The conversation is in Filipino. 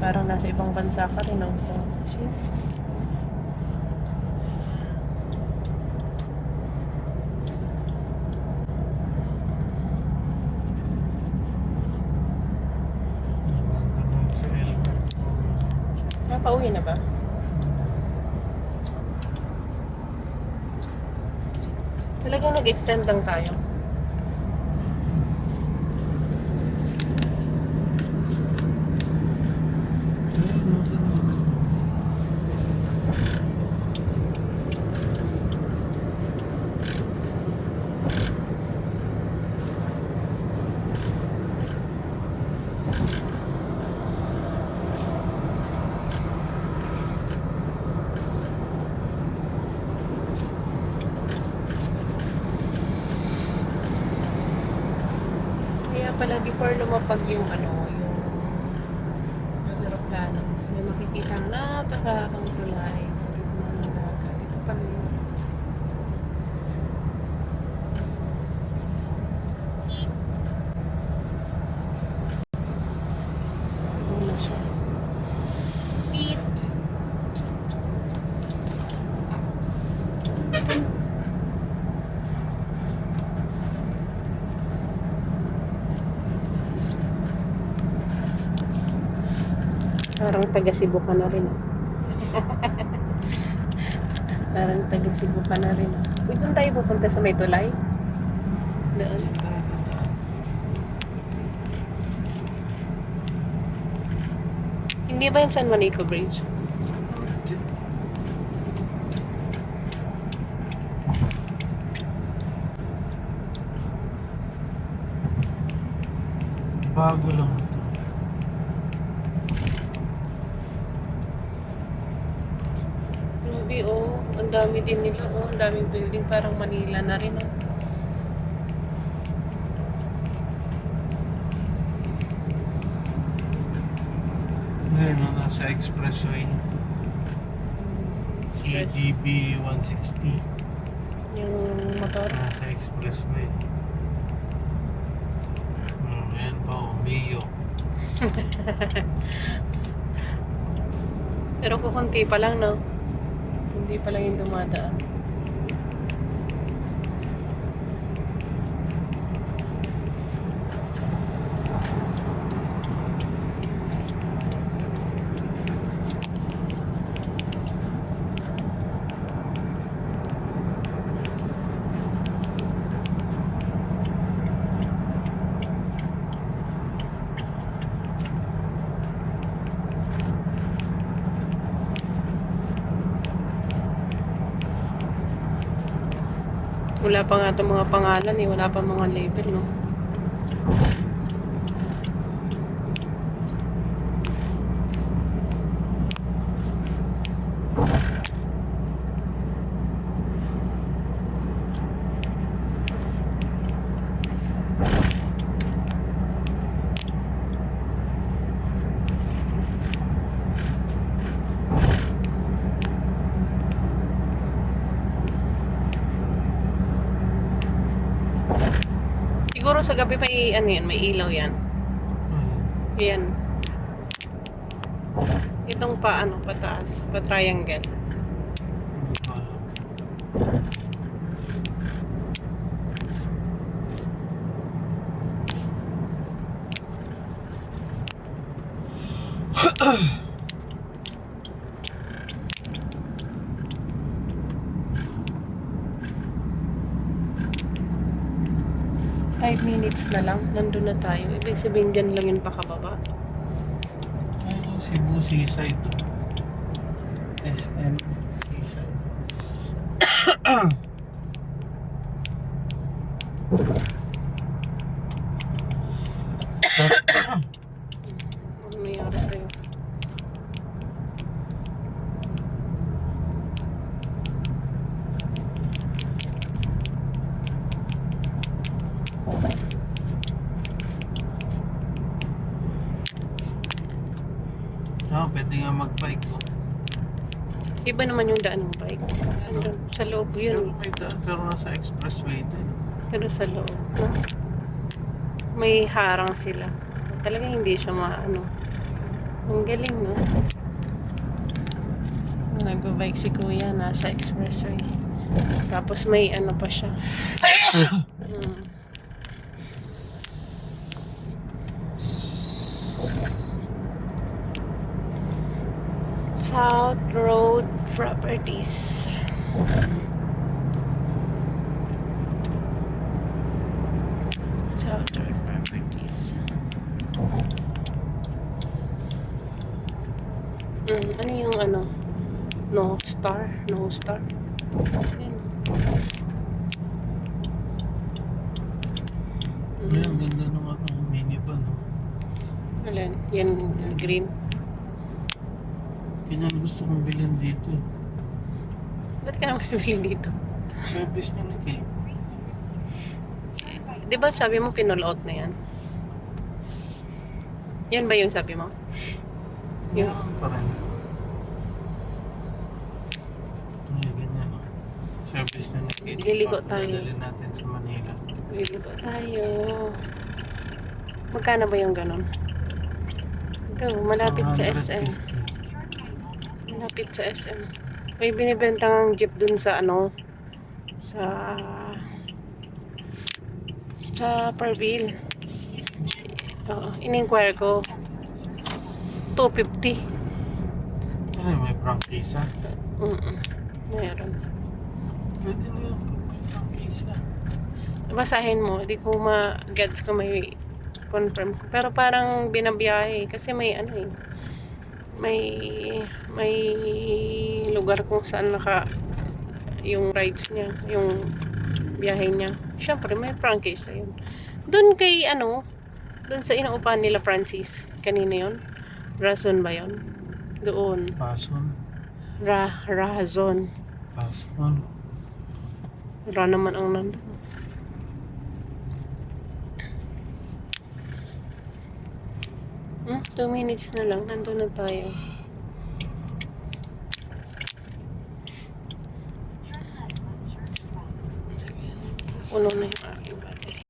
Parang nasa ibang bansa ka rin. Nanonood sa Elmer. Ah, pauwi na ba? Talagang nag-extend lang tayo. Pala before lumapag yung ano, yung yung aeroplano, may makikita ang napakakang tulay sa gitna ng dagat. Ito pala yun. Wala siya. Beat! Parang taga Cebu ka na rin. Parang taga Cebu ka na rin. Uy, doon tayo pupunta sa may tulay? Doon. Hindi ba yung San Juanico Bridge? Bago lang Grabe, oh. Ang dami din nila, oh. Ang daming building. Parang Manila na rin, oh. Ngayon, no, nasa expressway. Express. AGB 160. Yung motor. Nasa expressway. Hmm, ayan pa, oh, Mio. Pero kukunti pa lang, no? Hindi pa lang yung dumadaan. Wala pa nga itong mga pangalan eh. Wala pa mga label, no? sa gabi may ano yan, may ilaw yan. Hmm. Yan. Itong pa ano, pataas, pa triangle. Ugh. Hmm. 5 minutes na lang, nandun na tayo. Ibig sabihin dyan lang yun pakababa. Ano, Cebu Seaside. SM Seaside. pwede nga mag-bike ko. Iba naman yung daan ng bike. Andun, sa loob Pero yun. may daan, pero nasa expressway din. Pero sa loob. No? May harang sila. Talagang hindi siya maano. Ang galing, no? Nag-bike si kuya, nasa expressway. Tapos may ano pa siya. Hmm. South Road Properties. South Road Properties. Mm, ano yung ano? No star? No star? Yan. Ay, ang Mm, ganda ng ano, minivan. No? alin? Yan, green. Kanya gusto kong bilhin dito. eh. Ba't ka naman bibili dito? Service niya na kay. Di ba sabi mo pinull out na yan? Yan ba yung sabi mo? Yung- Meron pa rin. Ay, ganyan. Service niya na kay. Liligo tayo. Dadalhin natin sa Manila. Bili ba tayo? Magkano ba yung ganon? Ito, malapit sa SM. 150. Malapit sa SM. May binibenta ng jeep dun sa ano, sa sa Parville. Oo, in-inquire ko. 250. Ay, may prangkisa. Mm Meron. Pwede na yun. pag May prangkisa. Basahin mo, di ko ma-gets ko may confirm ko. Pero parang binabiyahe kasi may ano eh. May may lugar kung saan naka yung rides niya, yung biyahe niya. Syempre may prangkisa yun. Doon kay ano, doon sa inuupahan nila Francis. Kanina yon Razon ba yon Doon. Pason. Ra, Razon. Pason. Ra naman ang nandun. Hmm, two minutes na lang. Nandun na tayo. Puno na yung.